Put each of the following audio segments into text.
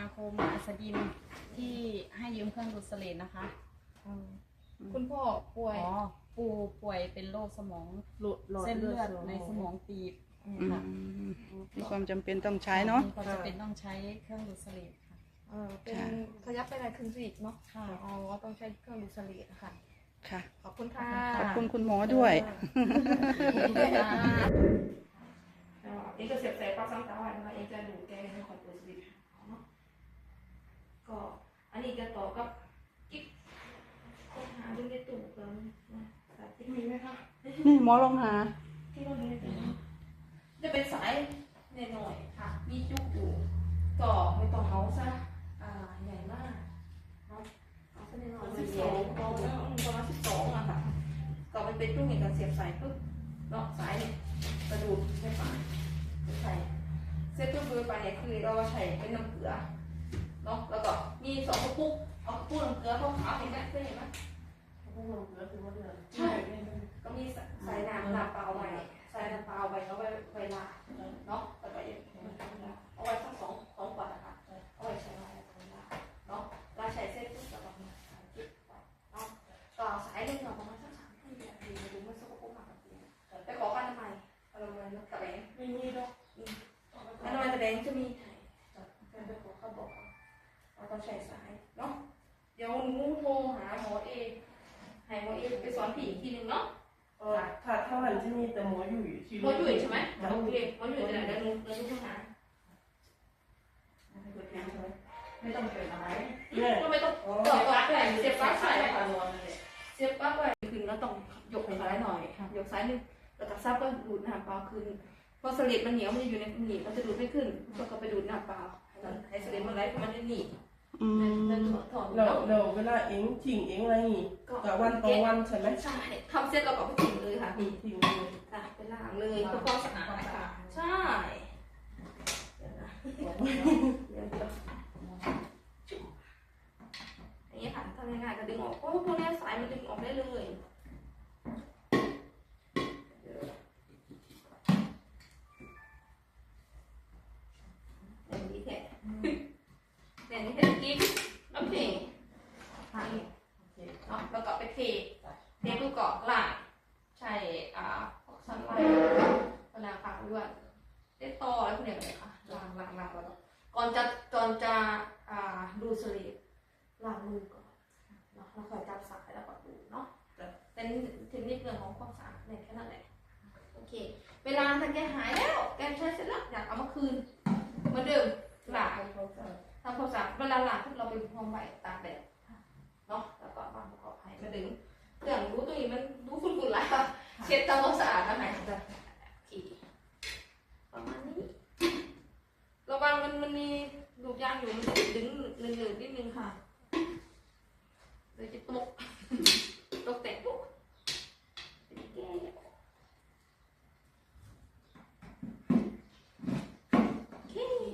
มาคมอัสดินที่ให้ยืมเครื่องดูดเสลดนะคะ คุณพ่อป่วย อ๋อ ปู่ป่วยเป็นโรคสมองหลุดหลอดเส้นเลือดสมองในสมองตีบอืมอืค่ะมมีความจำเป็นต้องใช้เนาะ ก็จะเป็นต้องใช้เครื่องดูดเสลดค่ะ เออเป็นค่ะ ขยับไปไหนครึ่งซีกเนาะค่ะ อ๋อต้องใช้เครื่องดูดเสลดค่ะ ค่ะ ขอบคุณค่ะ ขอบคุณคุณหมอด้วย เองก็เสียบใส่ปลั๊กซ้ำตาไว้นะคะเองจะดูแกในของตัวสวิตช์เนาะ ก็อันนี้จะต่อกับกิ๊กค้นหาดูในตู้เพิ่มนะสายติ๊กมีไหมคะนี่หมอลองหา ที่เราดูในตู้จะเป็นสายหน่อยๆค่ะ มีจุกอยู่ก็ไม่ต้องเอาซะอ่าใหญ่มากเนาะเอาซะหน่อยๆสิบสองประมาณสิบสองอะค่ะก็มันเป็นจุกอย่างกับเสียบสายปึ๊บเนาะสายเนี่ยกระดูดไม่ปานใส่เส้นจุกเบอร์ไปเนี่ยคือเราใช้เป็นน้ำเกลือ เนาะแล้วก็มีสองกระปุกเอากระปุกน้ำเกลือขาวๆเห็นไหมเคยเห็นไหมใช่ก็มีใส่น้ำน้ำเปล่าไว้ใส่น้ำเปล่าไว้แล้วไว้ไว้ลาเนาะแล้วก็เอาไว้สักสองสองขวดนะคะเอาไว้ใช้ไว้ตรงลาเนาะเราใช้เส้นปุ๊บแล้วก็มาจิบไปเนาะต่อสายหนึ่งเราประมาณสักสามนาทีดีดูมันสกปรกมากกับเตียงไปขอกันทำไมเอาลงมาตะแบงไม่มีหรอกอันทำไมตะแบงจะมีไปขอเขาบอกเราต้อง ใช้สายเนาะเดี๋ยวหนูโทรหาหมอเอให้หมอเอไปสอนผีอีกทีหนึ่งเนาะ เออถ้าเท่านั้นจะมีแต่หมออยู่ที่หมออยู่ใช่ไหมโอเคหมออยู่จะไหนเดี๋ยวหนูเดี๋ยวหนูโทรหาไม่ต้องเป็นอะไรก็ไม่ต้องต่อปลั๊กเลยเสียบปลั๊กใส่เสียบปลั๊กไว้คืนแล้วต้องยกซ้ายหน่อยยกซ้ายนึงแล้วก็ซับก็ดูดน้ำเปล่าคืนพอสลิดมันเหนียวมันจะอยู่ในหนีบมันจะดูดไม่ขึ้นก็ก็ไปดูดน้ำเปล่าให้สลิดมันไหลมันจะหนีบ อืมมันถอดถอดเราเนาะเราเวลาเองทิ้งเองอะไรนี่กับวันต่อวันใช่ไหมใช่ทำเสร็จเราก็ไปทิ้งเลยค่ะพี่ทิ้งเลยอะไปล้างเลยเพื่อความสะอาดค่ะ ใช่เดี๋ยวนะเดี๋ยวเดี๋ยวอย่างนี้ค่ะทำง่ายๆก็ดึงออกโอ้พวกนี้สายมันดึงออกได้เลย ทางนี้เนาะแล้วก็ไปเทเทลูกเกาะล่างใช่อ่าพวกสันไลเวลาค่ะด้วยได้ต่ออะไรพวกเนี้ยเลยค่ะล้างล้างล้างแล้วก็ก่อนจะก่อนจะอ่าดูสลีปล้างมือก่อนเนาะแล้วค่อยจับสายแล้วก็ดูเนาะเป็นเทคนิคเรื่องของความสะอาดเนี่ยแค่นั้นแหละโอเค เวลาถ้าแกหายแล้วแกใช้เสร็จแล้วอยากเอามาคืนเหมือนเดิมล้างทำความสะอาดเวลาล้างทุกเราไปห้องใบตากแดด ดึงเรื่องรู้ตัวนี้มันรู้ฝุ่นฝุ่นละเช็ดตามความสะอาดนะไหนขี่ประมาณนี้ระวังมันมันมีดูดยางอยู่มันจะดึงหนึ่งๆนิดนึงค่ะเลยจะตกตกแตกปุ๊บ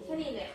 แค่นี้แหละ